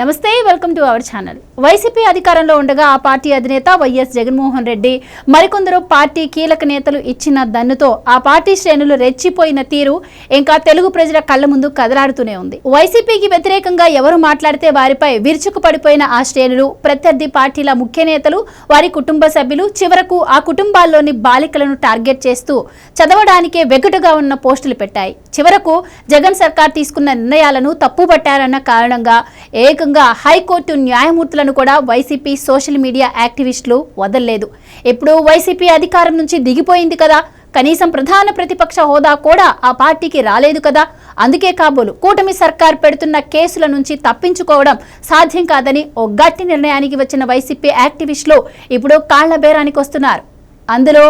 నమస్తే welcome to our channel. YCP అధికారంలో ఉండగా ఆ పార్టీ అధినేత వైఎస్ జగన్మోహన్ రెడ్డి మరికొందరు పార్టీ కీలక నేతలు ఇచ్చిన దన్నుతో ఆ పార్టీ శ్రేణులు రెచ్చిపోయిన తీరు ఇంకా తెలుగు ప్రజల కళ్ళ ముందు కదలాడుతూనే ఉంది. వైసీపీకి వ్యతిరేకంగా ఎవరు మాట్లాడితే వారిపై విరుచుకు పడిపోయిన ఆ శ్రేణులు ప్రత్యర్థి పార్టీల ముఖ్య నేతలు వారి కుటుంబ సభ్యులు చివరకు ఆ కుటుంబాల్లోని బాలికలను టార్గెట్ చేస్తూ చదవడానికే వెగటుగా ఉన్న పోస్టులు పెట్టాయి. చివరకు జగన్ సర్కార్ తీసుకున్న నిర్ణయాలను తప్పుపట్టారన్న కారణంగా ఏక ఏకంగా హైకోర్టు న్యాయమూర్తులను కూడా వైసీపీ సోషల్ మీడియా యాక్టివిస్టులు వదల్లేదు. ఇప్పుడు వైసీపీ అధికారం నుంచి దిగిపోయింది కదా. కనీసం ప్రధాన ప్రతిపక్ష హోదా కూడా ఆ పార్టీకి రాలేదు కదా. అందుకే కాబోలు కూటమి సర్కార్ పెడుతున్న కేసుల నుంచి తప్పించుకోవడం సాధ్యం కాదని ఓ గట్టి నిర్ణయానికి వచ్చిన వైసీపీ యాక్టివిస్టులు ఇప్పుడు కాళ్ళ బేరానికి వస్తున్నారు. అందులో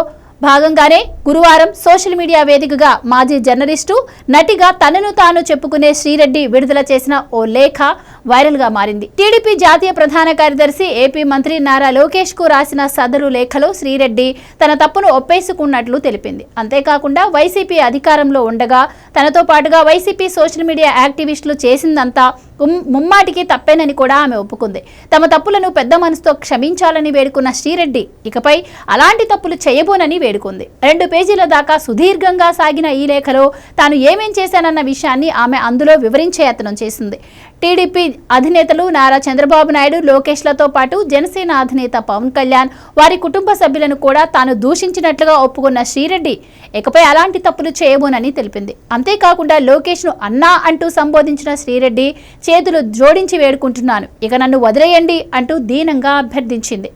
భాగంగానే గురువారం సోషల్ మీడియా వేదికగా మాజీ జర్నలిస్టు నటిగా తనను తాను చెప్పుకునే శ్రీరెడ్డి విడుదల చేసిన ఓ లేఖ వైరల్గా మారింది. టీడీపీ జాతీయ ప్రధాన కార్యదర్శి ఏపీ మంత్రి నారా లోకేష్కు రాసిన సదరు లేఖలో శ్రీరెడ్డి తన తప్పును ఒప్పేసుకున్నట్లు తెలిపింది. అంతేకాకుండా వైసీపీ అధికారంలో ఉండగా తనతో పాటుగా వైసీపీ సోషల్ మీడియా యాక్టివిస్టులు చేసిందంతా ఉమ్- ముమ్మాటికి తప్పేనని కూడా ఆమె ఒప్పుకుంది. తమ తప్పులను పెద్ద మనసుతో క్షమించాలని వేడుకున్న శ్రీరెడ్డి ఇకపై అలాంటి తప్పులు చేయబోనని వేడుకుంది. రెండు పేజీల దాకా సుదీర్ఘంగా సాగిన ఈ లేఖలో తాను ఏమేం చేశానన్న విషయాన్ని ఆమె అందులో వివరించే యత్నం చేసింది. టీడీపీ అధినేతలు నారా చంద్రబాబు నాయుడు లోకేష్లతో పాటు జనసేన అధినేత పవన్ కళ్యాణ్ వారి కుటుంబ సభ్యులను కూడా తాను దూషించినట్లుగా ఒప్పుకున్న శ్రీరెడ్డి ఇకపై అలాంటి తప్పులు చేయబోనని తెలిపింది. అంతేకాకుండా లోకేష్ను అన్నా అంటూ సంబోధించిన శ్రీరెడ్డి చేతులు జోడించి వేడుకుంటున్నాను. ఇక నన్ను వదిలేయండి అంటూ దీనంగా అభ్యర్థించింది.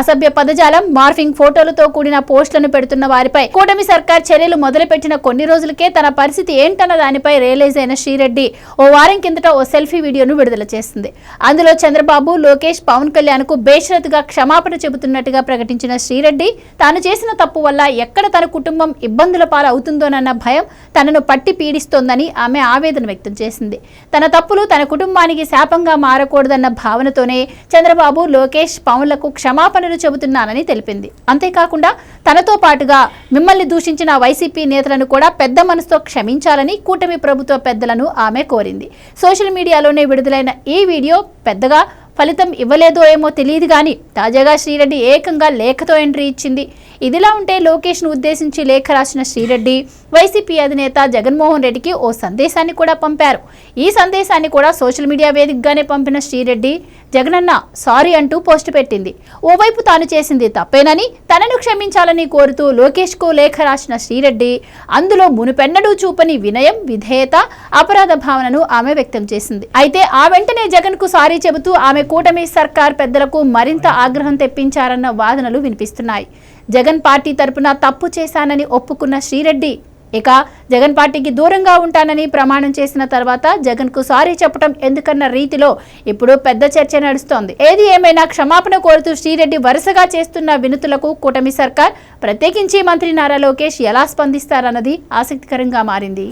అసభ్య పదజాలం మార్ఫింగ్ ఫోటోలతో కూడిన పోస్టులను పెడుతున్న వారిపై కూటమి సర్కార్ చర్యలు మొదలుపెట్టిన కొన్ని రోజులకే తన పరిస్థితి ఏంటన్న దానిపై రియలైజ్ అయిన శ్రీరెడ్డి ఓ వారం కిందట ఓ సెల్ఫీ వీడియోను విడుదల చేసింది. అందులో చంద్రబాబు లోకేష్ పవన్ కళ్యాణ్కు బేషరతుగా క్షమాపణ చెబుతున్నట్టుగా ప్రకటించిన శ్రీరెడ్డి తాను చేసిన తప్పు వల్ల ఎక్కడ తన కుటుంబం ఇబ్బందుల పాలవుతుందోనన్న భయం తనను పట్టి పీడిస్తోందని ఆమె ఆవేదన వ్యక్తం చేసింది. తన తప్పులు తన కుటుంబానికి శాపంగా మారకూడదన్న భావనతోనే చంద్రబాబు లోకేష్ పవన్లకు క్షమాపణలు చెబుతున్నానని తెలిపింది. అంతేకాకుండా తనతో పాటుగా మిమ్మల్ని దూషించిన వైసీపీ నేతలను కూడా పెద్ద మనసుతో క్షమించాలని కూటమి ప్రభుత్వ పెద్దలను ఆమె కోరింది. సోషల్ మీడియాలోనే విడుదలైన ఈ వీడియో పెద్దగా ఫలితం ఇవ్వలేదో ఏమో తెలియదు కానీ తాజాగా శ్రీరెడ్డి ఏకంగా లేఖతో ఎంట్రీ ఇచ్చింది. ఇదిలా ఉంటే లోకేష్ను ఉద్దేశించి లేఖ రాసిన శ్రీరెడ్డి వైసీపీ అధినేత జగన్మోహన్ రెడ్డికి ఓ సందేశాన్ని కూడా పంపారు. ఈ సందేశాన్ని కూడా సోషల్ మీడియా వేదికగానే పంపిన శ్రీరెడ్డి జగనన్న సారీ అంటూ పోస్ట్ పెట్టింది. ఓవైపు తాను చేసింది తప్పేనని తనను క్షమించాలని కోరుతూ లోకేష్కు లేఖ రాసిన శ్రీరెడ్డి అందులో మునుపెన్నడూ చూపని వినయం విధేయత అపరాధ భావనను ఆమె వ్యక్తం చేసింది. అయితే ఆ వెంటనే జగన్కు సారీ చెబుతూ ఆమె కూటమి సర్కార్ పెద్దలకు మరింత ఆగ్రహం తెప్పించారన్న వాదనలు వినిపిస్తున్నాయి. జగన్ పార్టీ తరపున తప్పు చేశానని ఒప్పుకున్న శ్రీరెడ్డి. ఇక జగన్ పార్టీకి దూరంగా ఉంటానని ప్రమాణం చేసిన తర్వాత జగన్కు సారీ చెప్పడం ఎందుకన్న రీతిలో ఇప్పుడు పెద్ద చర్చ నడుస్తోంది. ఏది ఏమైనా క్షమాపణ కోరుతూ శ్రీరెడ్డి వరుసగా చేస్తున్న వినతులకు కూటమి సర్కార్ ప్రత్యేకించి మంత్రి నారా లోకేష్ ఎలా స్పందిస్తారన్నది ఆసక్తికరంగా మారింది.